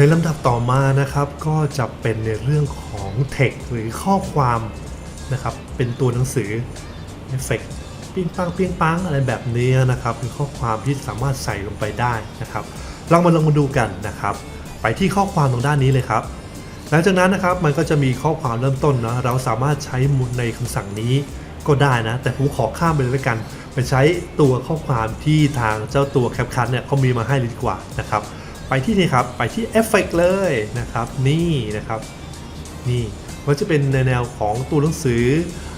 ในลำดับต่อมานะครับก็จะเป็นในเรื่องของ text หรือข้อความนะครับเป็นตัวหนังสือเอฟเฟกปิ้งปังปิ้งปังอะไรแบบนี้นะครับเป็นข้อความที่สามารถใส่ลงไปได้นะครับลองมาลองมาดูกันนะครับ ไปที่ข้อความตรงด้านนี้เลยครับ หลังจากนั้นนะครับมันก็จะมีข้อความเริ่มต้นนะเราสามารถใช้มูลในคำสั่งนี้ก็ได้นะ แต่ผมขอข้ามไปเลยแล้วกันไปใช้ตัวข้อความที่ทางเจ้าตัวแคปคัทเนี่ยเขามีมาให้เลยดีกว่านะครับ ไปที่นี่ครับ ไปที่เอฟเฟกเลยนะครับ นี่นะครับนี่มันจะเป็นในแนวของตัวหนังสือ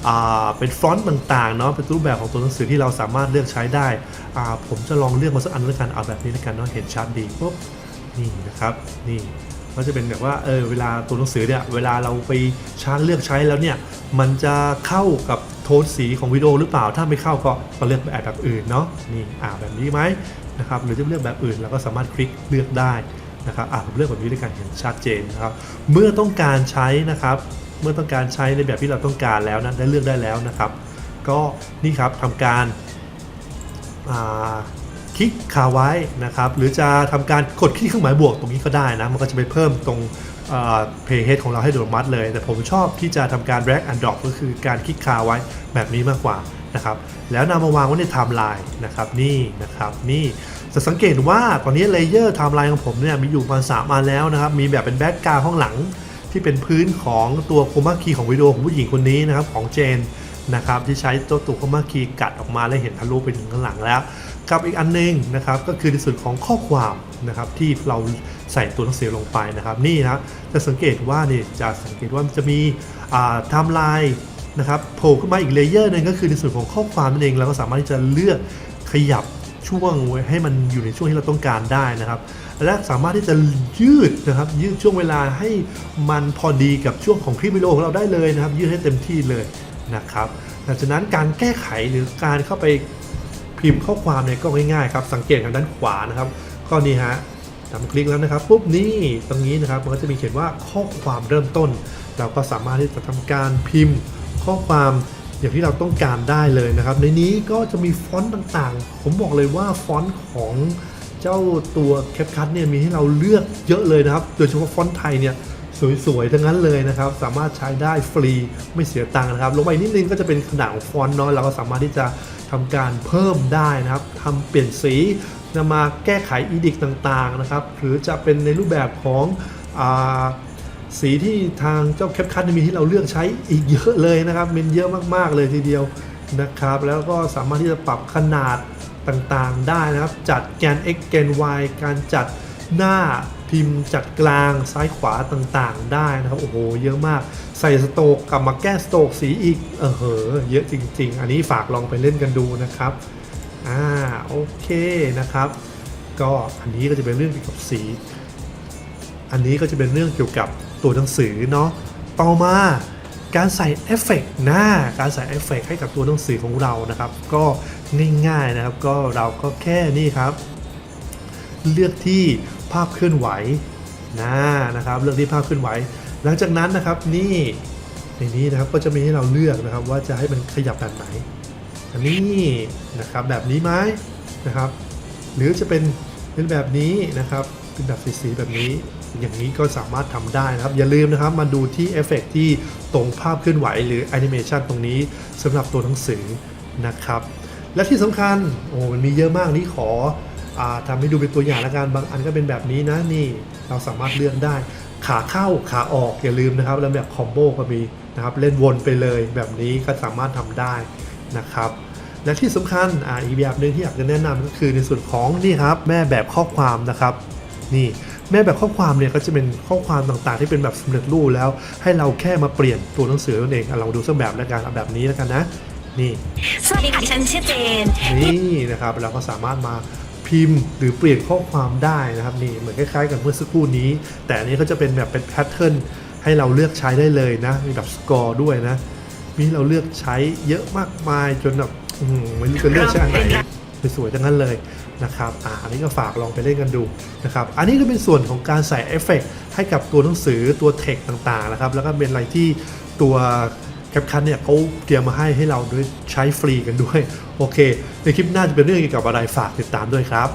อ่าเป็นฟอนต์ต่างๆเนาะเป็นรูปแบบของตัวหนังสือที่เราสามารถเลือกใช้ได้อ่าผมจะลองเลือกมาสักอันแล้วกันเอาแบบนี้แล้วกันเนาะเห็นชัดดีปุ๊บนี่นะครับนี่ก็จะเป็นแบบว่าเออเวลาตัวหนังสือเนี่ยเวลาเราไปชาร์จเลือกใช้แล้วเนี่ยมันจะเข้ากับโทนสีของวิดีโอหรือเปล่า ถ้าไม่เข้าก็ก็เลือกแบบแบบอื่นเนาะนี่อ่าแบบนี้ไหม นะครับหรือจะเลือกแบบอื่นเราก็สามารถคลิกเลือกได้นะครับอ่าผมเลือกแบบนี้ด้วยกันเห็นชัดเจนนะครับ เมื่อต้องการใช้นะครับ เมื่อต้องการใช้ในแบบที่เราต้องการแล้วนะได้เลือกได้แล้วนะครับ ก็นี่ครับทำการคลิกคาไว้นะครับ หรือจะทำการกดคลิกเครื่องหมายบวกตรงนี้ก็ได้นะ มันก็จะไปเพิ่มตรงเพย์เฮดของเราให้โดอัตโนมัติเลย แต่ผมชอบที่จะทำการ drag and drop ก็คือการคลิกคาไว้แบบนี้มากกว่า นะครับแล้วนำมาวางไว้ในไทม์ไลน์นะครับนี่นะครับนี่จะสังเกตว่าตอนนี้เลเยอร์ไทม์ไลน์ของผมเนี่ยมีอยู่ประมาณสามอันแล้วนะครับมีแบบเป็นแบ็กกราวข้างหลังที่เป็นพื้นของตัวโคมาคีของวิดีโอของผู้หญิงคนนี้นะครับของเจนนะครับที่ใช้ตัวตัวโคมาคีกัดออกมาและเห็นทะลุไปถึงข้างหลังแล้วกับอีกอันหนึงนะครับก็คือในส่วนของข้อความนะครับที่เราใส่ตัวหนังสือลงไปนะครับนี่นะครับจะสังเกตว่านี่จะสังเกตว่ามันจะมีไทม์ไลน์ นะครับโผล่ขึ้นมาอีกเลเยอร์หนึงก็คือในส่วนของข้อความนั่นเองเราก็สามารถที่จะเลือกขยับช่วงให้มันอยู่ในช่วงที่เราต้องการได้นะครับ และสามารถที่จะยืดนะครับ ยืดช่วงเวลาให้มันพอดีกับช่วงของคลิปวิดีโอของเราได้เลยนะครับ ยืดให้เต็มที่เลยนะครับหลังจากนั้นการแก้ไขหรือการเข้าไปพิมพ์ข้อความเนี่ยก็ง่ายๆครับ สังเกตทางด้านขวานะครับ ก็นี่ฮะทำคลิกแล้วนะครับปุ๊บนี่ตรงนี้นะครับมันก็จะมีเขียนว่าข้อความเริ่มต้น เราก็สามารถที่จะทำการพิมพ์ ข้อความอย่างที่เราต้องการได้เลยนะครับ ในนี้ก็จะมีฟอนต์ต่างๆ ผมบอกเลยว่าฟอนต์ของเจ้าตัวแคปคัทเนี่ยมีให้เราเลือกเยอะเลยนะครับ โดยเฉพาะฟอนต์ไทยเนี่ยสวยๆ ทั้งนั้นเลยนะครับ สามารถใช้ได้ฟรีไม่เสียตังค์นะครับ ลงไปนิดนึงก็จะเป็นขนาดของฟอนต์เนาะเราก็สามารถที่จะทำการเพิ่มได้นะครับทำเปลี่ยนสีนำมาแก้ไขอีดิกต่างๆนะครับ หรือจะเป็นในรูปแบบของ สีที่ทางเจ้าแคปคัทมีให้เราเลือกใช้อีกเยอะเลยนะครับมันเยอะมากๆเลยทีเดียวนะครับ แล้วก็สามารถที่จะปรับขนาดต่างๆได้นะครับ จัดแกน x แกน y การจัดหน้าพิมพ์จัดกลางซ้ายขวาต่างๆได้นะครับ โอ้โห เยอะมาก ใส่สโตกกลับมาแก้สโตกสีอีก เออเหอเยอะจริง ๆ อันนี้ฝากลองไปเล่นกันดูนะครับอ่าโอเคนะครับ ก็อันนี้ก็จะเป็นเรื่องเกี่ยวกับสี อันนี้ก็จะเป็นเรื่องเกี่ยวกับ ตัวหนังสือเนาะต่อมาการใส่เอฟเฟกต์หน้าการใส่เอฟเฟกต์ให้กับตัวหนังสือของเรานะครับ ก็ง่ายๆนะครับก็เราก็แค่นี่ครับ เลือกที่ภาพเคลื่อนไหวหนะนะครับ เลือกที่ภาพเคลื่อนไหว หลังจากนั้นนะครับนี่ในนี้นะครับก็จะมีให้เราเลือกนะครับว่าจะให้มันขยับแบบไหนอันนี้นะครับแบบนี้ไหมนะครับ หรือจะเป็น เป็นแบบนี้นะครับเป็นแบบสีๆแบบนี้ อย่างนี้ก็สามารถทำได้นะครับ อย่าลืมนะครับมาดูที่เอฟเฟกต์ที่ตรงภาพเคลื่อนไหวหรือแอนิเมชันตรงนี้สำหรับตัวหนังสือนะครับ และที่สำคัญโอ้มันมีเยอะมากนี่ขออาทำให้ดูเป็นตัวอย่างละกันบางอันก็เป็นแบบนี้นะนี่เราสามารถเลือกได้ ขาเข้าขาออกอย่าลืมนะครับ แล้วแบบคอมโบก็มีนะครับเล่นวนไปเลยแบบนี้ก็สามารถทำได้นะครับ และที่สำคัญอ่าอีกแบบหนึ่งที่อยากจะแนะนำก็คือในส่วนของนี่ครับแม่แบบข้อความนะครับนี่แม่แบบข้อความเนี่ยก็จะเป็นข้อความต่างๆ ที่เป็นแบบสำเร็จรูปแล้ว ให้เราแค่มาเปลี่ยนตัวหนังสือนั่นเองอะเราดูสักแบบแล้วกันเอาแบบนี้แล้วกันนะนี่สวัสดีค่ะดิฉันชื่อเจนนี่นะครับเราก็สามารถมาพิมพ์หรือเปลี่ยนข้อความได้นะครับนี่เหมือนคล้ายๆ กับเมื่อสักครู่นี้ แต่อันนี้ก็จะเป็นแบบเป็นแพทเทิร์นให้เราเลือกใช้ได้เลยนะ มีแบบสกอร์ด้วยนะ มีให้เราเลือกใช้เยอะมากมายจนแบบ อืมไม่รู้จะเลือกใช้อันไหนสวยๆทั้งนั้นเลยนะครับอ่าอันนี้ก็ฝากลองไปเล่นกันดูนะครับ อันนี้ก็เป็นส่วนของการใส่เอฟเฟกต์ให้กับตัวหนังสือตัวเทคต่างๆนะครับ แล้วก็เป็นอะไรที่ตัวแคปคันเนี่ยเขาเตรียมมาให้ให้เราด้วยใช้ฟรีกันด้วย โอเค ในคลิปหน้าจะเป็นเรื่องเกี่ยวกับอะไรฝากติดตามด้วยครับ